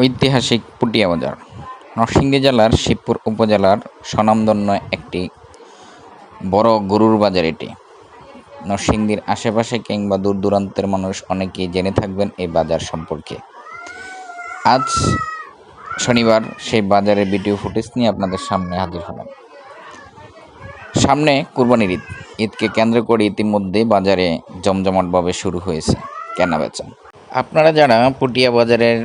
ঐতিহাসিক পুটিয়া বাজার নরসিংদী জেলার শিবপুর উপজেলার স্বনামধন্য একটি বড় গরুর বাজার এটি। নরসিংদীর আশেপাশে কিংবা দূর দূরান্তের মানুষ অনেকেই জেনে থাকবেন এই বাজার সম্পর্কে। আজ শনিবার সেই বাজারের ভিডিও ফুটেজ নিয়ে আপনাদের সামনে হাজির হলাম। সামনে কুরবানির ঈদ। ঈদকে কেন্দ্র করে ইতিমধ্যে বাজারে জমজমাটভাবে শুরু হয়েছে কেনাবেচা। আপনারা যারা পুটিয়া বাজারের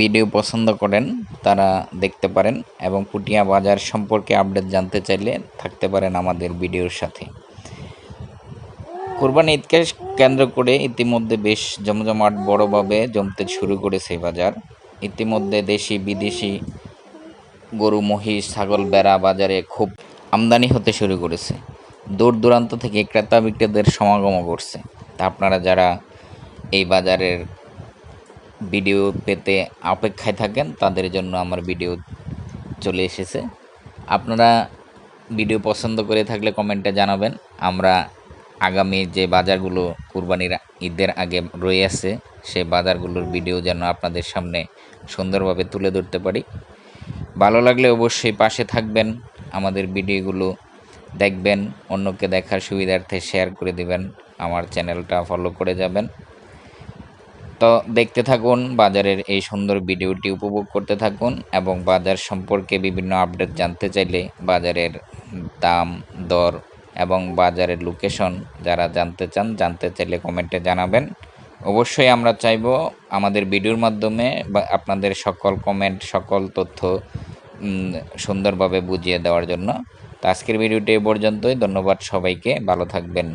ভিডিও পছন্দ করেন, তারা দেখতে পারেন এবং পুটিয়া বাজার সম্পর্কে আপডেট জানতে চাইলে থাকতে পারেন আমাদের ভিডিওর সাথে। কোরবানি ঈদকে কেন্দ্র করে ইতিমধ্যে বেশ জমজমাট বড়ভাবে জমতে শুরু করেছে বাজার। ইতিমধ্যে দেশি, বিদেশি গরু, মহিষ, ছাগল বেড়া বাজারে খুব আমদানি হতে শুরু করেছে। দূর দূরান্ত থেকে ক্রেতা বিক্রেতাদের সমাগমও করছে। তা আপনারা যারা এই বাজারের ভিডিও পেতে অপেক্ষায় থাকেন, তাদের জন্য আমার ভিডিও চলে এসেছে। আপনারা ভিডিও পছন্দ করে থাকলে কমেন্টে জানাবেন, আমরা আগামী যে বাজারগুলো কুরবানির ঈদের আগে রয়ে আছে সেই বাজারগুলোর ভিডিও যেন আপনাদের সামনে সুন্দরভাবে তুলে ধরতে পারি। ভালো লাগলে অবশ্যই পাশে থাকবেন, আমাদের ভিডিওগুলো দেখবেন, অন্যকে দেখার সুবিধার্থে শেয়ার করে দিবেন, আমার চ্যানেলটা ফলো করে যাবেন। তো দেখতে থাকুন, বাজারের এই সুন্দর ভিডিওটি উপভোগ করতে থাকুন এবং বাজার সম্পর্কে বিভিন্ন আপডেট জানতে চাইলে বাজারের দাম, দর এবং বাজারের লোকেশন যারা জানতে চান, জানতে চাইলে কমেন্টে জানাবেন। অবশ্যই আমরা চাইব আমাদের ভিডিওর মাধ্যমে আপনাদের সকল কমেন্ট, সকল তথ্য সুন্দরভাবে বুঝিয়ে দেওয়ার জন্য। তো আজকের ভিডিওটি এ পর্যন্তই। ধন্যবাদ সবাইকে। ভালো থাকবেন।